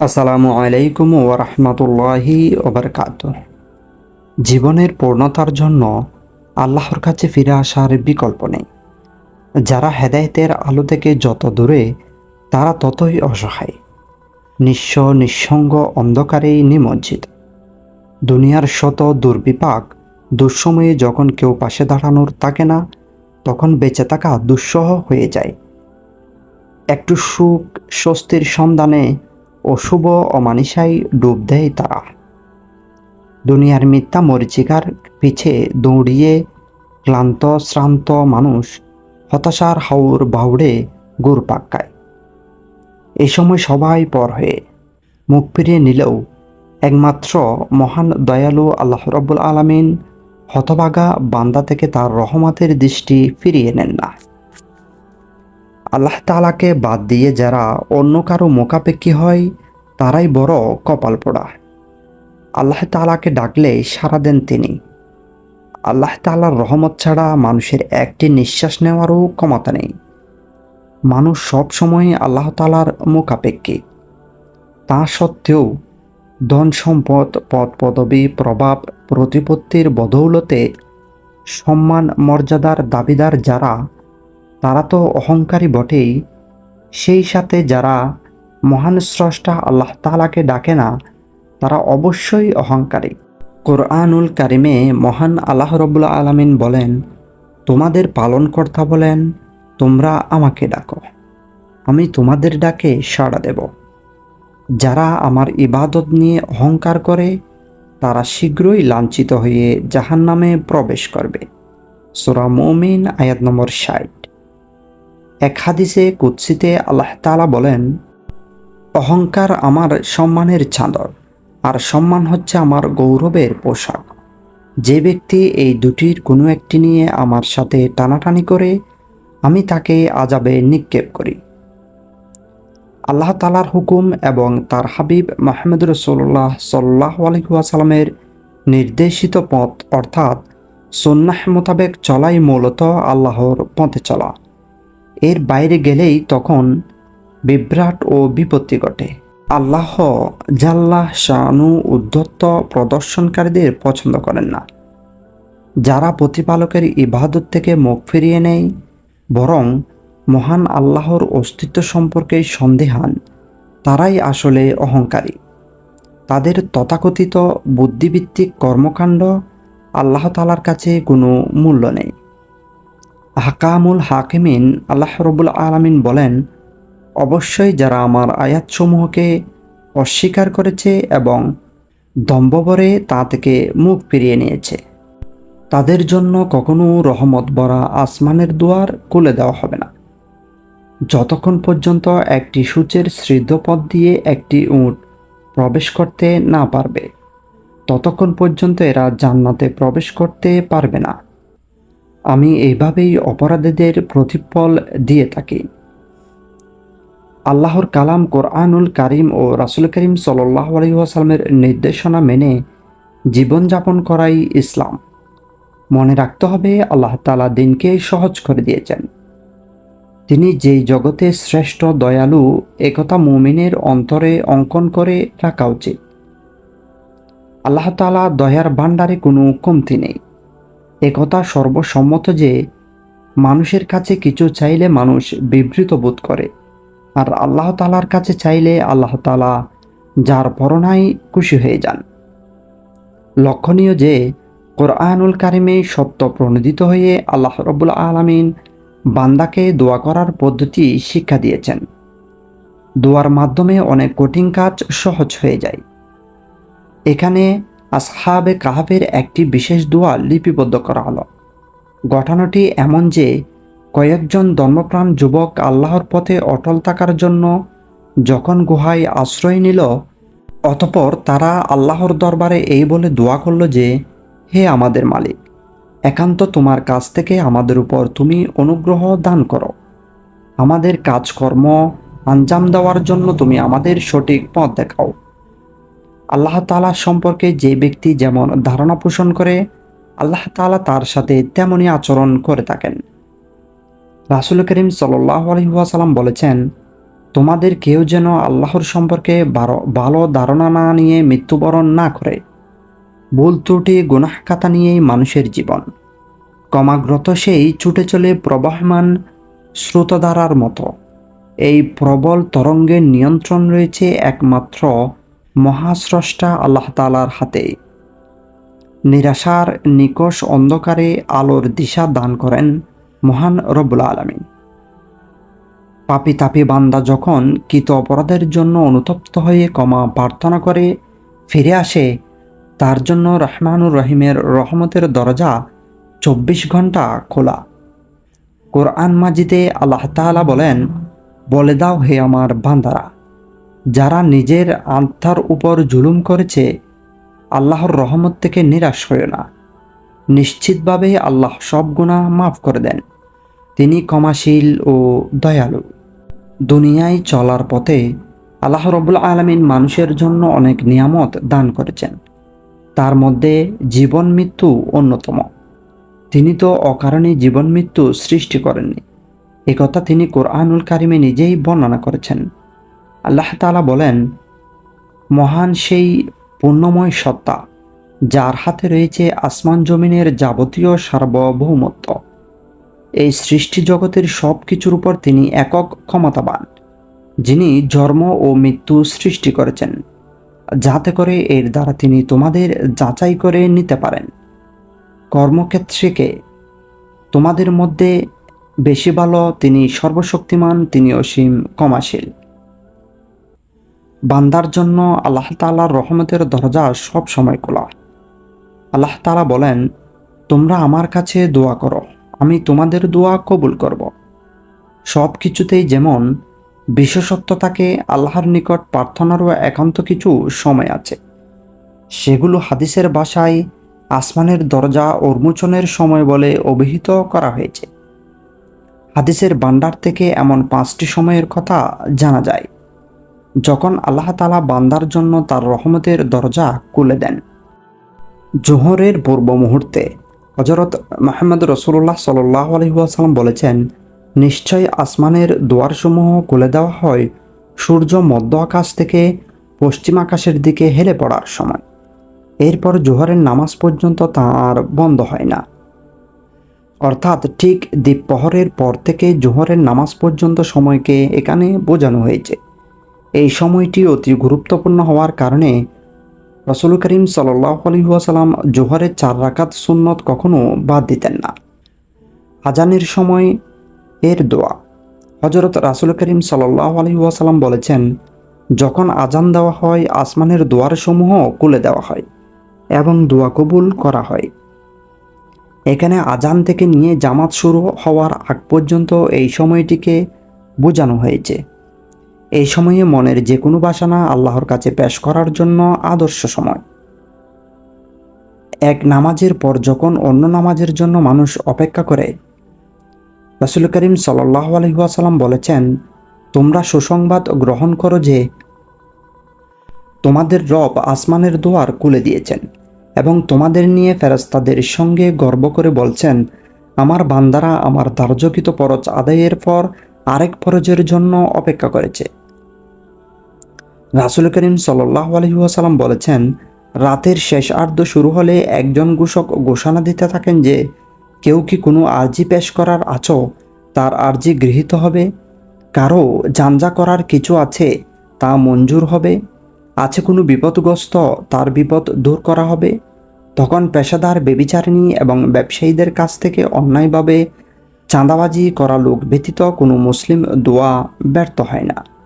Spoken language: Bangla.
আসসালামু আলাইকুম ও ওরহমতুল্লাহি ওবরকাত জীবনের পূর্ণতার জন্য আল্লাহর কাছে ফিরে আসার বিকল্প নেই। যারা হেদায়েতের আলো থেকে যত দূরে, তারা ততই অসহায়। নিঃস্ব, নিঃসঙ্গ, অন্ধকারেই নিমজ্জিত। দুনিয়ার শত দুর্বিপাক, দুঃসময়ে যখন কেউ পাশে দাঁড়ানোর থাকে না, তখন বেঁচে থাকা দুঃসহ হয়ে যায়। একটু সুখ, স্বস্তির সন্ধানে অশুভ অমানিসাই ডুব দেয় তারা। দুনিয়ার মিথ্যা মরিচিকার পিছে দৌড়িয়ে ক্লান্ত, শ্রান্ত মানুষ হতাশার হাউর বাউড়ে গুড় পাক্কায় এ সময় সবাই পর হয়ে মুখ ফিরিয়ে নিলেও একমাত্র মহান দয়ালু আল্লাহ রব্বুল আলমিন হতভাগা বান্দা থেকে তার রহমতের দৃষ্টি ফিরিয়ে নেন না। আল্লাহ তালাকে বাদ দিয়ে যারা অন্য কারও মোকাপেক্ষী হয়, তারাই বড় কপাল পোড়া। আল্লাহ তালাকে ডাকলে সারা দেন তিনি। আল্লাহ তালার রহমত ছাড়া মানুষের একটি নিঃশ্বাস নেওয়ারও ক্ষমতা নেই। মানুষ সবসময় আল্লাহ তালার মোকাপেক্ষী তা সত্ত্বেও ধন সম্পদ, পদ পদবী, প্রভাব, প্রতিপত্তির বদৌলতে সম্মান, মর্যাদার দাবিদার যারা তারা তো অহংকারী বটেই। সেই সাথে যারা মহান স্রষ্টা আল্লাহ তালাকে ডাকে না, তারা অবশ্যই অহংকারী। কোরআনুল কারিমে মহান আল্লাহ রবুল্লা আলমিন বলেন, তোমাদের পালনকর্তা বলেন, তোমরা আমাকে ডাকো। আমি তোমাদের ডাকে সাড়া দেব। যারা আমার ইবাদত নিয়ে অহংকার করে, তারা শীঘ্রই লাঞ্ছিত হয়ে জাহান নামে প্রবেশ করবে। সোরা মৌমিন আয়াত নম্বর ষাট। এক হাদিসে কুৎসিতে আল্লাহ তালা বলেন, অহংকার আমার সম্মানের চাদর, আর সম্মান হচ্ছে আমার গৌরবের পোশাক। যে ব্যক্তি এই দুটির কোনো একটি নিয়ে আমার সাথে টানাটানি করে, আমি তাকে আজাবে নিক্ষেপ করি। আল্লাহ তালার হুকুম এবং তার হাবিব মাহমুদ রসোল্লাহ সাল্লাহ আলহিহাসালামের নির্দেশিত পথ অর্থাৎ সন্ন্যাহ মোতাবেক চলাই মূলত আল্লাহর পথে চলা। এর বাইরে গেলেই তখন বিভ্রাট ও বিপত্তি ঘটে। আল্লাহ জাল্লাহ শানু উদ্ধত্ত প্রদর্শনকারীদের পছন্দ করেন না। যারা প্রতিপালকের ইবাদত থেকে মুখ ফিরিয়ে নেয়, বরং মহান আল্লাহর অস্তিত্ব সম্পর্কে সন্দেহান তারাই আসলে অহংকারী। তাদের তথাকথিত বুদ্ধিভিত্তিক কর্মকাণ্ড আল্লাহ তালার কাছে কোনো মূল্য নেই। হাকামুল হাকিমিন আল্লাহ রবুল আলমিন বলেন, অবশ্যই যারা আমার আয়াতসমূহকে অস্বীকার করেছে এবং দম্ববরে তা থেকে মুখ ফিরিয়ে নিয়েছে, তাদের জন্য কখনো রহমত বরা আসমানের দুয়ার খুলে দেওয়া হবে না। যতক্ষণ পর্যন্ত একটি সূচের পথ দিয়ে একটি উঁট প্রবেশ করতে না পারবে, ততক্ষণ পর্যন্ত এরা জান্নাতে প্রবেশ করতে পারবে না। আমি এইভাবেই অপরাধীদের প্রতিফল দিয়ে থাকি। আল্লাহর কালাম কোরআনুল কারিম ও রাসুল করিম সাল্লাহ আলহিহাসাল্লামের নির্দেশনা মেনে জীবনযাপন করাই ইসলাম। মনে রাখতে হবে, আল্লাহ তালা দিনকে সহজ করে দিয়েছেন। তিনি যেই জগতে শ্রেষ্ঠ দয়ালু একথা মুমিনের অন্তরে অঙ্কন করে রাখা উচিত। আল্লাহ তালা দয়ার ভাণ্ডারে কোনো কমতি নেই। একথা সর্বসম্মত যে, মানুষের কাছে কিছু চাইলে মানুষ বিবৃত বোধ করে। আর আল্লাহ তালার কাছে চাইলে আল্লাহ তালা যার পরনাই খুশি হয়ে যান। লক্ষণীয় যে, কোরআনুল কারিমে সত্য প্রণোদিত হয়ে আল্লাহ রবুল আলমিন বান্দাকে দোয়া করার পদ্ধতি শিক্ষা দিয়েছেন। দোয়ার মাধ্যমে অনেক কঠিন কাজ সহজ হয়ে যায়। এখানে আসহাবে কাহাবের একটি বিশেষ দোয়া লিপিবদ্ধ করা হলো। ঘটনাটি এমন যে, কয়েকজন ধর্মপ্রাণ যুবক আল্লাহর পথে অটল থাকার জন্য যখন গুহায় আশ্রয় নিল, অতপর তারা আল্লাহর দরবারে এই বলে দোয়া করল যে, হে আমাদের মালিক, একান্ত তোমার কাছ থেকে আমাদের উপর তুমি অনুগ্রহ দান করো। আমাদের কাজকর্ম আঞ্জাম দেওয়ার জন্য তুমি আমাদের সঠিক পথ দেখাও। আল্লাহ তালা সম্পর্কে যে ব্যক্তি যেমন ধারণা পোষণ করে, আল্লাহ তালা তার সাথে তেমনই আচরণ করে থাকেন। রাসুল করিম সাল্লাহ আলহিহাসাল্লাম বলেছেন, তোমাদের কেউ যেন আল্লাহর সম্পর্কে ভালো ধারণা না নিয়ে মৃত্যুবরণ না করে, ভুল ত্রুটি গুনাহকাতা নিয়েই মানুষের জীবন। ক্রমাগ্রত সেই ছুটে চলে প্রবাহমান স্রোতধারার মতো। এই প্রবল তরঙ্গের নিয়ন্ত্রণ রয়েছে একমাত্র মহাস্রষ্টা আল্লাহ তালার হাতে। নিরাশার নিকষ অন্ধকারে আলোর দিশা দান করেন মহান রব্বুল আলমিন। পাপি তাপি বান্দা যখন কৃত অপরাধের জন্য অনুতপ্ত হয়ে ক্ষমা প্রার্থনা করে, ফিরে আসে, তার জন্য রহমানুর রহিমের রহমতের দরজা চব্বিশ ঘণ্টা খোলা। কোরআন মাজিদে আল্লাহ তাআলা বলেন, বলে দাও হে আমার বান্দারা। যারা নিজের আত্মার উপর জুলুম করেছে, আল্লাহর রহমত থেকে নিরাশ হয়ে না। নিশ্চিতভাবে আল্লাহ সব গুণা মাফ করে দেন। তিনি ক্ষমাশীল ও দয়ালু। দুনিয়ায় চলার পথে আল্লাহ রবুল আলমিন মানুষের জন্য অনেক নিয়ামত দান করেছেন। তার মধ্যে জীবন মৃত্যু অন্যতম। তিনি তো অকারণে জীবন মৃত্যু সৃষ্টি করেননি। একথা তিনি কোরআনুল কারিমে নিজেই বর্ণনা করেছেন। আল্লাহ তাআলা বলেন, মহান সেই পূর্ণময় সত্তা যার হাতে রয়েছে আসমান জমিনের যাবতীয় সার্বভৌমত্ব। এই সৃষ্টি জগতের সব কিছুর উপর তিনি একক ক্ষমতাবান, যিনি জন্ম ও মৃত্যু সৃষ্টি করেছেন, যাতে করে এর দ্বারা তিনি তোমাদের যাচাই করে নিতে পারেন। কর্মক্ষেত্রকে তোমাদের মধ্যে বেশি ভালো, তিনি সর্বশক্তিমান তিনি অসীম ক্ষমাশীল। বান্দার জন্য আল্লাহ তাআলার রহমতের দরজা সব সময় খোলা। আল্লাহ তাআলা বলেন, তোমরা আমার কাছে দোয়া করো, আমি তোমাদের দোয়া কবুল করব। সব কিছুতেই যেমন বিশেষত্ব থাকে আল্লাহর নিকট প্রার্থনারও একান্ত কিছু সময় আছে। সেগুলো হাদিসের বাসায় আসমানের দরজা উন্মোচনের সময় বলে অভিহিত করা হয়েছে। হাদিসের বান্ডার থেকে এমন পাঁচটি সময়ের কথা জানা যায়। যখন আল্লাহ তালা বান্দার জন্য তার রহমতের দরজা খুলে দেন। জোহরের পূর্ব মুহূর্তে হজরত মাহমদ রসুল্লাহ সাল্লাহ আলহিহাসাল্লাম বলেছেন, নিশ্চয় আসমানের দুয়ারসমূহ খুলে দেওয়া হয় সূর্য মধ্য আকাশ থেকে পশ্চিম আকাশের দিকে হেলে পড়ার সময়। এরপর জোহরের নামাজ পর্যন্ত তাঁর বন্ধ হয় না। অর্থাৎ ঠিক দ্বীপপহরের পর থেকে জোহরের নামাজ পর্যন্ত সময়কে এখানে বোঝানো হয়েছে। এই সময়টি অতি গুরুত্বপূর্ণ হওয়ার কারণে রসুল করিম সাল্লাহ আলহিহাসাল্লাম জোহরের চার রাকাত সুন্নত কখনো বাদ দিতেন না। আজানের সময় এর দোয়া। হজরত রাসুল করিম সাল্লাহ আলহিহাসাল্লাম বলেছেন, যখন আজান দেওয়া হয়, আসমানের দোয়ারসমূহ কুলে দেওয়া হয় এবং দোয়া কবুল করা হয়। এখানে আজান থেকে নিয়ে জামাত শুরু হওয়ার আগ পর্যন্ত এই সময়টিকে বোঝানো হয়েছে। এই সময়ে মনের যে কোনো বাসনা আল্লাহর কাছে পেশ করার জন্য আদর্শ সময়। এক নামাজের পর যখন অন্য নামাজের জন্য মানুষ অপেক্ষা করে, রাসুল করিম সাল্লাহ আলহিহাসাল্লাম বলেছেন, তোমরা সুসংবাদ গ্রহণ করো যে, তোমাদের রব আসমানের দোয়ার কুলে দিয়েছেন এবং তোমাদের নিয়ে ফেরাস্তাদের সঙ্গে গর্ব করে বলছেন, আমার বান্দারা আমার ধার্যকৃত পরচ আদায়ের পর আরেক ফরজের জন্য অপেক্ষা করেছে। রাসুল করিম সাল্লাহ আলহিহাসাল্লাম বলেছেন, রাতের শেষ আর্ধ শুরু হলে একজন ঘোষক ঘোষণা দিতে থাকেন যে, কেউ কি কোনো আর্জি পেশ করার আছো? তার আর্জি গৃহীত হবে? কারও জানজা করার কিছু আছে তা মঞ্জুর হবে? আছে কোনো বিপদগ্রস্ত তার বিপদ দূর করা হবে? তখন পেশাদার বেবিচারিণী এবং ব্যবসায়ীদের কাছ থেকে অন্যায়ভাবে চাঁদাবাজি করা লোক ব্যতীত কোনো মুসলিম দোয়া ব্যর্থ হয় না।